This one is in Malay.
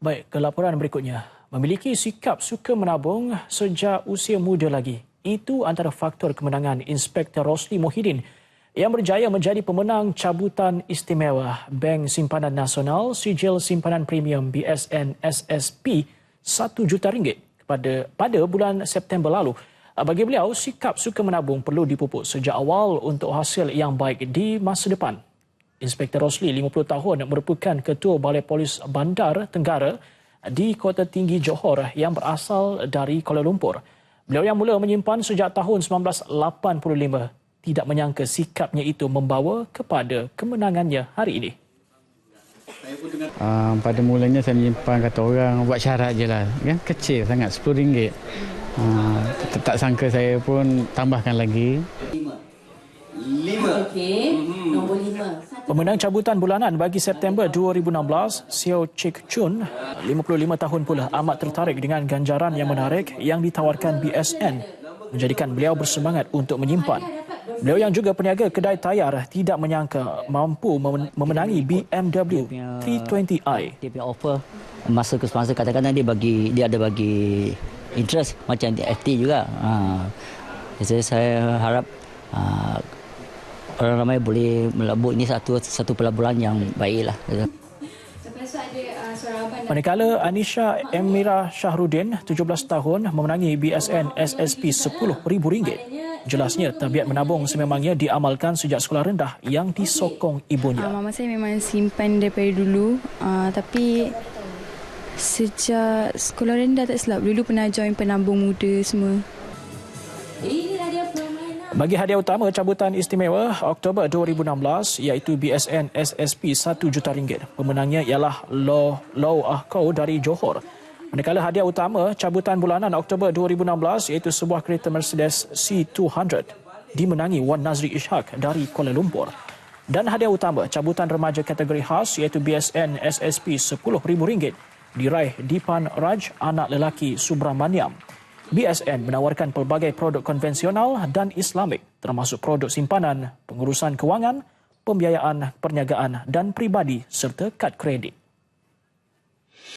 Baik, ke laporan berikutnya. Memiliki sikap suka menabung sejak usia muda lagi. Itu antara faktor kemenangan Inspektor Rosli Mohidin yang berjaya menjadi pemenang cabutan istimewa Bank Simpanan Nasional Sijil Simpanan Premium BSN SSP 1 juta ringgit pada pada bulan September lalu. Bagi beliau, sikap suka menabung perlu dipupuk sejak awal untuk hasil yang baik di masa depan. Inspektor Rosli, 50 tahun, merupakan Ketua Balai Polis Bandar Tenggara di Kota Tinggi Johor yang berasal dari Kuala Lumpur. Beliau yang mula menyimpan sejak tahun 1985 tidak menyangka sikapnya itu membawa kepada kemenangannya hari ini. Uh, pada mulanya saya menyimpan kata orang buat syarat je lah. Kan? Kecil sangat, RM10. Uh, tak, tak sangka saya pun tambahkan lagi. Okey, nombor lima. Pemenang cabutan bulanan bagi September 2016, Seo Chik Chun, 55 tahun pula amat tertarik dengan ganjaran yang menarik yang ditawarkan BSN, menjadikan beliau bersemangat untuk menyimpan. Beliau yang juga peniaga kedai tayar tidak menyangka mampu mem- memenangi BMW 320i. dia punya offer masa ke semasa kadang-kadang dia bagi dia ada bagi interest macam FT juga. Ha. Jadi saya harap ha, orang ramai boleh melabur ini satu satu pelaburan yang baiklah. Uh, Manakala Anisha Emira Shahrudin, 17 tahun, memenangi BSN SSP RM10,000. Jelasnya, tabiat menabung sememangnya diamalkan sejak sekolah rendah yang disokong ibunya. Uh, mama saya memang simpan daripada dulu uh, tapi sejak sekolah rendah tak silap dulu pernah join penabung muda semua. Bagi hadiah utama cabutan istimewa Oktober 2016 iaitu BSN SSP 1 juta ringgit. Pemenangnya ialah Law Law Ahkau dari Johor. Manakala hadiah utama cabutan bulanan Oktober 2016 iaitu sebuah kereta Mercedes C200 dimenangi Wan Nazri Ishak dari Kuala Lumpur. Dan hadiah utama cabutan remaja kategori khas iaitu BSN SSP RM10,000 diraih Dipan Raj anak lelaki Subramaniam. BSN menawarkan pelbagai produk konvensional dan Islamik termasuk produk simpanan, pengurusan kewangan, pembiayaan perniagaan dan pribadi serta kad kredit.